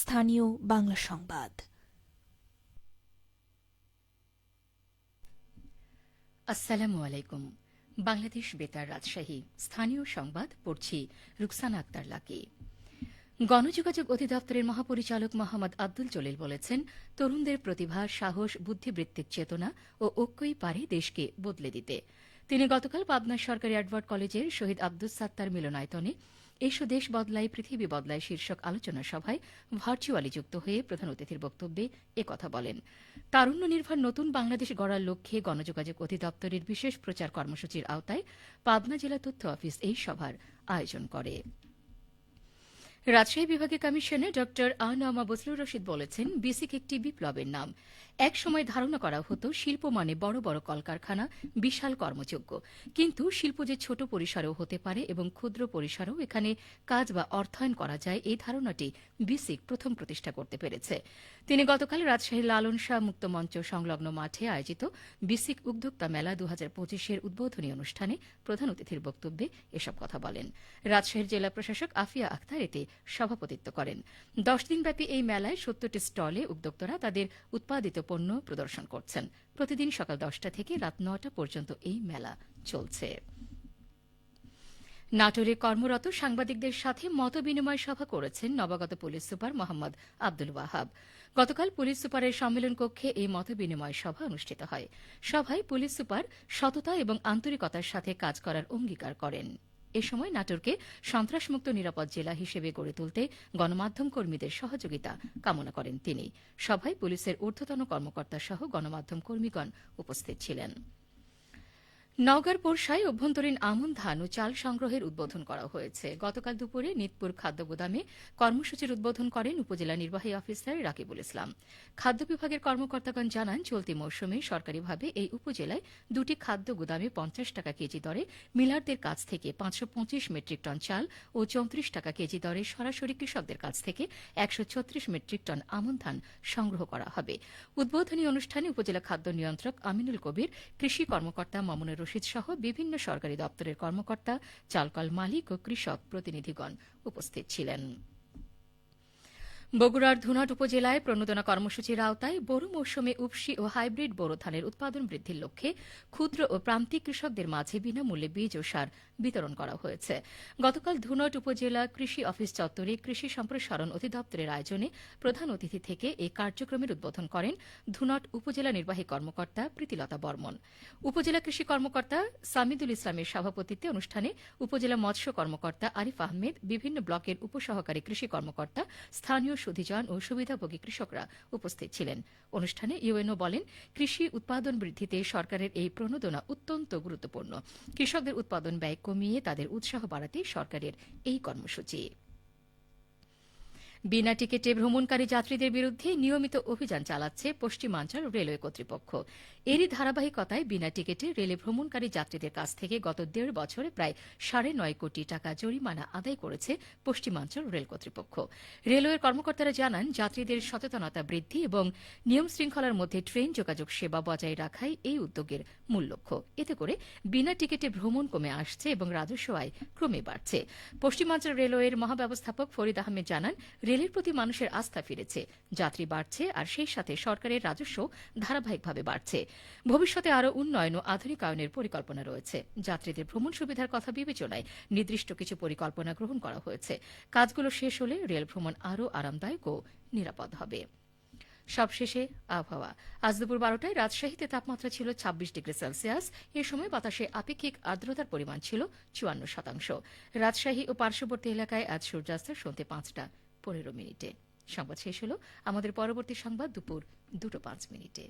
স্থানীয় বাংলা সংবাদ। আসসালামু আলাইকুম। বাংলাদেশ বেতার রাজশাহী। স্থানীয় সংবাদ পড়ছি রুকসানা আক্তার লাকি। গণযোগাযোগ অধিদপ্তরের মহাপরিচালক মোহাম্মদ আব্দুল জলিল বলেছেন, তরুণদের প্রতিভা, সাহস, বুদ্ধিবৃত্তিক চেতনা ও ঐক্যই পারে দেশকে বদলে দিতে। তিনি গতকাল পাবনা সরকারি অ্যাডওয়ার্ড কলেজের শহীদ আব্দুল সাত্তার মিলনায়তনে এসো দেশ বদলায়, পৃথিবী বদলায়, শীর্ষক আলোচনা সভায় ভার্চুয়ালি যুক্ত হয়ে প্রধান অতিথির বক্তব্যে একথা বলেন। তারুণ্য নির্ভর নতুন বাংলাদেশ গড়ার লক্ষ্যে গণযোগাযোগ অধিদপ্তরের বিশেষ প্রচার কর্মসূচির আওতায় পাবনা জেলা তথ্য অফিস এই সভার আয়োজন করে। রাজশাহী বিভাগে কমিশনার ড আনামা বসলুর রশিদ বলেছেন, বিসিক একটি বিপ্লবের নাম। এক সময় ধারণা করা হতো, শিল্প মানে বড় বড় কলকারখানা, বিশাল কর্মযোগ্য। কিন্তু শিল্প যে ছোট পরিসরেও হতে পারে এবং ক্ষুদ্র পরিসরেও এখানে কাজ বা অর্থায়ন করা যায়, এই ধারণাটি বিসিক প্রথম প্রতিষ্ঠা করতে পেরেছে। তিনি গতকাল রাজশাহীর লালন শাহ মুক্ত মঞ্চ সংলগ্ন মাঠে আয়োজিত বিসিক উদ্যোক্তা মেলা দু হাজার পঁচিশের উদ্বোধনী অনুষ্ঠানে প্রধান অতিথির বক্তব্যে এসব কথা বলেন। রাজশাহীর জেলা প্রশাসক আফিয়া আখতার এতে সভাপতিত্ব করেন। দশ দিনব্যাপী এই মেলায় সত্তরটি স্টলে উদ্যোক্তারা তাদের উৎপাদিত পণ্য প্রদর্শন করছেন। প্রতিদিন সকাল দশটা থেকে রাত নটা পর্যন্ত এই মেলা চলছে। নাটোরে কর্মরত সাংবাদিকদের সাথে মতবিনিময় সভা করেছেন নবাগত পুলিশ সুপার মোহাম্মদ আব্দুল ওয়াহাব। গতকাল পুলিশ সুপারের সম্মেলন কক্ষে এই মত বিনিময় সভা অনুষ্ঠিত হয়। সভায় পুলিশ সুপার সততা এবং আন্তরিকতার সাথে কাজ করার অঙ্গীকার করেন। এ সময় নাটোরকে সন্ত্রাসমুক্ত নিরাপদ জেলা হিসেবে গড়ে তুলতে গণমাধ্যম কর্মীদের সহযোগিতা কামনা করেন তিনি। সভায় পুলিশের ঊর্ধ্বতন কর্মকর্তা সহ গণমাধ্যম কর্মীগণ উপস্থিত ছিলেন। নওগাঁর পোরশায় অভ্যন্তরীণ আমন ধান ও চাল সংগ্রহের উদ্বোধন করা হয়েছে। গতকাল দুপুরে নিতপুর খাদ্য গুদামে কর্মসূচির উদ্বোধন করেন উপজেলা নির্বাহী অফিসার রাকিবুল ইসলাম। খাদ্য বিভাগের কর্মকর্তাগণ জানান, চলতি মৌসুমে সরকারিভাবে এই উপজেলায় দুটি খাদ্য গুদামে পঞ্চাশ টাকা কেজি দরে, মিলারদের কাছ থেকে পাঁচশো পঁচিশ মেট্রিক টন চাল ও চৌত্রিশ টাকা কেজি দরে সরাসরি কৃষকদের কাছ থেকে একশো ছত্রিশ মেট্রিক টন আমন ধান সংগ্রহ করা হবে। উদ্বোধনী অনুষ্ঠানে উপজেলা খাদ্য নিয়ন্ত্রক আমিনুল কবির, কৃষি কর্মকর্তা মামুনুর রশিদ সহ বিভিন্ন সরকারি দপ্তরের কর্মকর্তা চালকল মালিক ও কৃষক প্রতিনিধিগণ উপস্থিত ছিলেন। বগুড়ার ধুনট উপজেলায় প্রণোদনা কর্মসূচির আওতায় বোরো মৌসুমে উপসি ও হাইব্রিড বোরো ধানের উৎপাদন বৃদ্ধির লক্ষ্যে ক্ষুদ্র ও প্রান্তিক কৃষকদের মাঝে বিনামূল্যে বীজ ও সার বিতরণ করা হয়েছে। গতকাল ধুনট উপজেলা কৃষি অফিস চত্বরে কৃষি সম্প্রসারণ অধিদপ্তরের আয়োজনে প্রধান অতিথি থেকে এই কার্যক্রমের উদ্বোধন করেন ধুনট উপজেলা নির্বাহী কর্মকর্তা প্রীতিলতা বর্মন। উপজেলা কৃষি কর্মকর্তা সামিদুল ইসলামের সভাপতিত্বে অনুষ্ঠানে উপজেলা মৎস্য কর্মকর্তা আরিফ আহমেদ, বিভিন্ন ব্লকের উপসহকারী কৃষি কর্মকর্তা, স্থানীয় সুধিজন ও সুবিধাভোগী কৃষকরা উপস্থিত ছিলেন। অনুষ্ঠানে ইউএনও বলেন, কৃষি উৎপাদন বৃদ্ধিতে সরকারের এই প্রণোদনা অত্যন্ত গুরুত্বপূর্ণ। কৃষকদের উৎপাদন ব্যয় কমিয়ে তাদের উৎসাহ বাড়াতে সরকারের এই কর্মসূচি। বিনা টিকিটে ভ্রমণকারী যাত্রীদের বিরুদ্ধে নিয়মিত অভিযান চালাচ্ছে পশ্চিমাঞ্চল রেলওয়ে কর্তৃপক্ষ। এরই ধারাবাহিকতায় বিনা টিকিটে রেলে ভ্রমণকারী যাত্রীদের কাছ থেকে গত দেড় বছরে প্রায় সাড়ে নয় কোটি টাকা জরিমানা আদায় করেছে পশ্চিমাঞ্চল রেল কর্তৃপক্ষ। রেলওয়ের কর্মকর্তারা জানান, যাত্রীদের সচেতনতা বৃদ্ধি এবং নিয়ম শৃঙ্খলার মধ্যে ট্রেন যোগাযোগ সেবা বজায় রাখাই এই উদ্যোগের মূল লক্ষ্য। এতে করে বিনা টিকিটে ভ্রমণ কমে আসছে এবং রাজস্ব আয় ক্রমে বাড়ছে। পশ্চিমাঞ্চল রেলওয়ের মহাব্যবস্থাপক ফরিদ আহমেদ জানান রেলের প্রতি মানুষের আস্থা ফিরেছে। যাত্রী বাড়ছে আর সেই সাথে সরকারের রাজস্ব ধারাবাহিকভাবে বাড়ছে। ভবিষ্যতে আরও উন্নয়ন ও আধুনিকায়নের পরিকল্পনা রয়েছে। যাত্রীদের ভ্রমণ সুবিধার কথা বিবেচনায় নির্দিষ্ট কিছু পরিকল্পনা গ্রহণ করা হয়েছে। কাজগুলো শেষ হলে রেল ভ্রমণ আরও আরামদায়ক ও নিরাপদ হবে। সবশেষে আবহাওয়া। আজ দুপুর বারোটায় রাজশাহীতে তাপমাত্রা ছিল ছাব্বিশ ডিগ্রি সেলসিয়াস। এ সময় বাতাসে আপেক্ষিক আর্দ্রতার পরিমাণ ছিল চুয়ান্ন শতাংশ। রাজশাহী ও পার্শ্ববর্তী এলাকায় আজ সূর্যাস্ত সন্ধ্যে পাঁচটা। পনেরো মিনিটে। সংবাদ শেষ হলো। আমাদের পরবর্তী সংবাদ দুপুর দুটো পাঁচ মিনিটে।